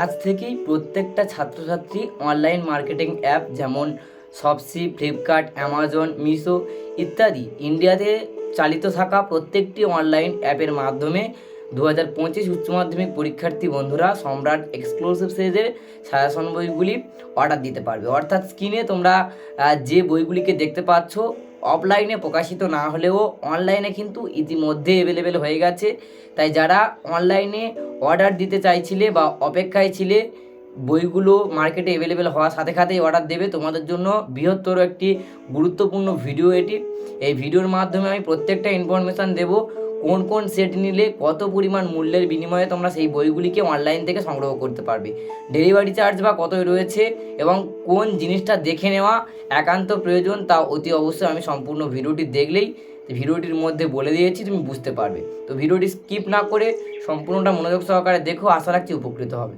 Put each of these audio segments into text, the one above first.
আজ থেকেই প্রত্যেকটা ছাত্রছাত্রী অনলাইন মার্কেটিং অ্যাপ যেমন শপসি ফ্লিপকার্ট অ্যামাজন মিশো ইত্যাদি ইন্ডিয়াতে চালিত থাকা প্রত্যেকটি অনলাইন অ্যাপের মাধ্যমে দু হাজার পঁচিশ উচ্চ মাধ্যমিক পরীক্ষার্থী বন্ধুরা সম্রাট এক্সক্লুসিভ সিরিজের সাজেশন বইগুলি অর্ডার দিতে পারবে। অর্থাৎ স্ক্রিনে তোমরা যে বইগুলিকে দেখতে পাচ্ছ অফলাইনে প্রকাশিত না হলেও অনলাইনে কিন্তু ইতিমধ্যে অ্যাভেলেবেল হয়ে গেছে। তাই যারা অনলাইনে অর্ডার দিতে চাইছিলে বা অপেক্ষায় ছিলে, বইগুলো মার্কেটে অ্যাভেলেবেল হওয়ার সাথে সাথেই অর্ডার দেবে। তোমাদের জন্য বৃহত্তর একটি গুরুত্বপূর্ণ ভিডিও এটি। এই ভিডিওর মাধ্যমে আমি প্রত্যেকটা ইনফরমেশান দেবো। কোন কোন সেট নিলে কত পরিমাণ মূল্যের বিনিময়ে তোমরা সেই বইগুলিকে অনলাইন থেকে সংগ্রহ করতে পারবে? ডেলিভারি চার্জ বা কত রয়েছে এবং কোন জিনিসটা দেখে নেওয়া একান্ত প্রয়োজন তা অতি অবশ্যই আমি সম্পূর্ণ ভিডিওটি দেখলেই ভিডিওটির মধ্যে বলে দিয়েছি, তুমি বুঝতে পারবে। তো ভিডিওটি স্কিপ না করে সম্পূর্ণটা মনোযোগ সহকারে দেখো, আশা রাখছি উপকৃত হবে।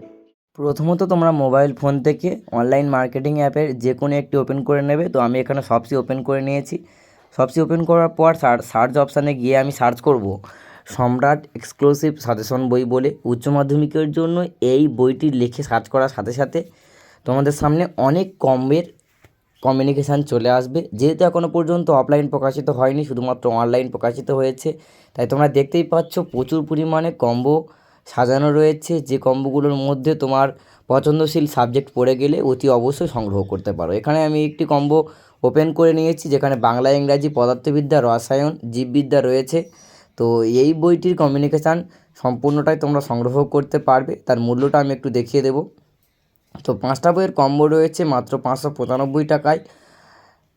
প্রথমত তোমরা মোবাইল ফোন থেকে অনলাইন মার্কেটিং অ্যাপের যে কোনো একটি ওপেন করে নেবে। তো আমি এখানে সবসি ওপেন করে নিয়েছি। সবসি ওপেন করার পর সার্চ অপশানে গিয়ে আমি সার্চ করব। সম্রাট এক্সক্লুসিভ সাজেশন বই বলে উচ্চ মাধ্যমিকের জন্য এই বইটি লিখে সার্চ করার সাথে সাথে তোমাদের সামনে অনেক কমের কমিউনিকেশান চলে আসবে। যেহেতু এখনও পর্যন্ত অফলাইন প্রকাশিত হয়নি, শুধুমাত্র অনলাইন প্রকাশিত হয়েছে, তাই তোমরা দেখতেই পাচ্ছ প্রচুর পরিমাণে কম্বো সাজানো রয়েছে যে কম্বোগুলোর মধ্যে তোমার পছন্দশীল সাবজেক্ট পড়ে গেলে অতি অবশ্যই সংগ্রহ করতে পারো। এখানে আমি একটি কম্বো ওপেন করে নিয়েছি যেখানে বাংলা, ইংরাজি, পদার্থবিদ্যা, রসায়ন, জীববিদ্যা রয়েছে। তো এই বইটির কমিউনিকেশান সম্পূর্ণটাই তোমরা সংগ্রহ করতে পারবে। তার মূল্যটা আমি একটু দেখিয়ে দেবো। তো পাঁচটা বইয়ের কম্বো রয়েছে মাত্র পাঁচশো পঁচানব্বই টাকায়।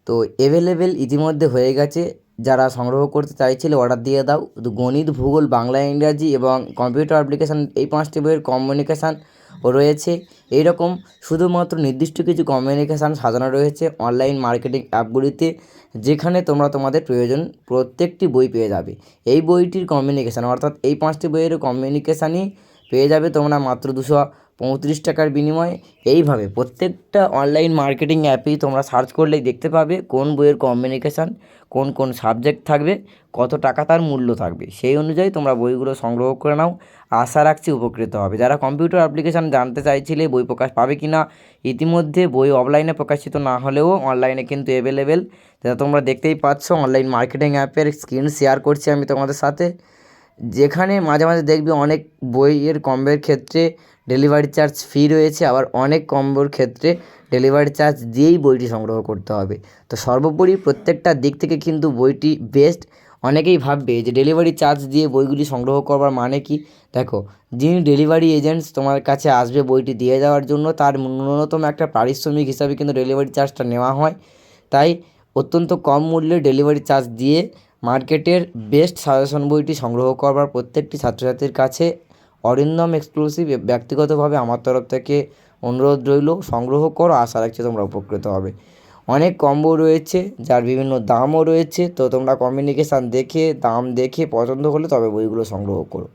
তো অ্যাভেলেবেল ইতিমধ্যে হয়ে গেছে। যারা সংগ্রহ করতে চাইছিলে অর্ডার দিয়ে দাও। গণিত, ভূগোল, বাংলা, ইংরাজি এবং কম্পিউটার অ্যাপ্লিকেশান এই পাঁচটি বইয়ের কমিউনিকেশান রয়েছে। এইরকম শুধুমাত্র নির্দিষ্ট কিছু কমিউনিকেশান সাজানো রয়েছে অনলাইন মার্কেটিং অ্যাপগুলিতে যেখানে তোমরা তোমাদের প্রয়োজন প্রত্যেকটি বই পেয়ে যাবে। এই বইটির কমিউনিকেশান অর্থাৎ এই পাঁচটি বইয়ের কমিউনিকেশানই পেয়ে যাবে তোমরা মাত্র দুশো পঁয়ত্রিশ টাকার বিনিময়ে এইভাবে প্রত্যেকটা অনলাইন মার্কেটিং অ্যাপেই তোমরা সার্চ করলেই দেখতে পাবে কোন বইয়ের কম্বিনেশান কোন কোন সাবজেক্ট থাকবে, কত টাকা তার মূল্য থাকবে। সেই অনুযায়ী তোমরা বইগুলো সংগ্রহ করে নাও। আশা রাখছি উপকৃত হবে। যারা কম্পিউটার অ্যাপ্লিকেশান জানতে চাইছিলে, বই প্রকাশ পাবে কি না ইতিমধ্যে বই অফলাইনে প্রকাশিত না হলেও অনলাইনে কিন্তু অ্যাভেলেবেল যেটা তোমরা দেখতেই পাচ্ছ অনলাইন মার্কেটিং অ্যাপের স্ক্রিন শেয়ার করছি আমি তোমাদের সাথে। যেখানে মাঝে মাঝে দেখবে অনেক বইয়ের কম্বের ক্ষেত্রে ডেলিভারি চার্জ ফ্রি রয়েছে, আবার অনেক কম্বোর ক্ষেত্রে ডেলিভারি চার্জ দিয়েই বইটি সংগ্রহ করতে হবে। তো সর্বোপরি প্রত্যেকটা দিক থেকে কিন্তু বইটি বেস্ট অনেকেই ভাববে যে ডেলিভারি চার্জ দিয়ে বইগুলি সংগ্রহ করবার মানে কি? দেখো, যিনি ডেলিভারি এজেন্টস তোমার কাছে আসবে বইটি দিয়ে যাওয়ার জন্য, তার ন্যূনতম একটা পারিশ্রমিক হিসাবে কিন্তু ডেলিভারি চার্জটা নেওয়া হয়। তাই অত্যন্ত কম মূল্যে ডেলিভারি চার্জ দিয়ে মার্কেটের বেস্ট সাজেশন বইটি সংগ্রহ করবার প্রত্যেকটি ছাত্রছাত্রীর কাছে অরিন্দম এক্সক্লুসিভ ব্যক্তিগতভাবে আমার তরফ থেকে অনুরোধ রইল, সংগ্রহ করো, আশা রাখছি তোমরা উপকৃত হবে। অনেক কম্বো রয়েছে, যার বিভিন্ন দামও রয়েছে, তো তোমরা কমিউনিকেশান দেখে, দাম দেখে, পছন্দ হলে তবে বইগুলো সংগ্রহ করো।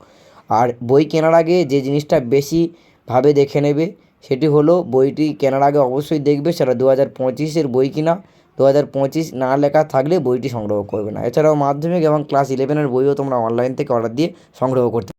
আর বই কেনার আগে যে জিনিসটা বেশি ভাবে দেখে নেবে, সেটি হলো বইটি কেনার আগে অবশ্যই দেখবে, সেটা দু হাজার পঁচিশের বই কিনা দু হাজার পঁচিশ না লেখা থাকলে বইটি সংগ্রহ করবে না। এছাড়াও মাধ্যমিক এবং ক্লাস ইলেভেনের বইও তোমরা অনলাইন থেকে অর্ডার দিয়ে সংগ্রহ করতে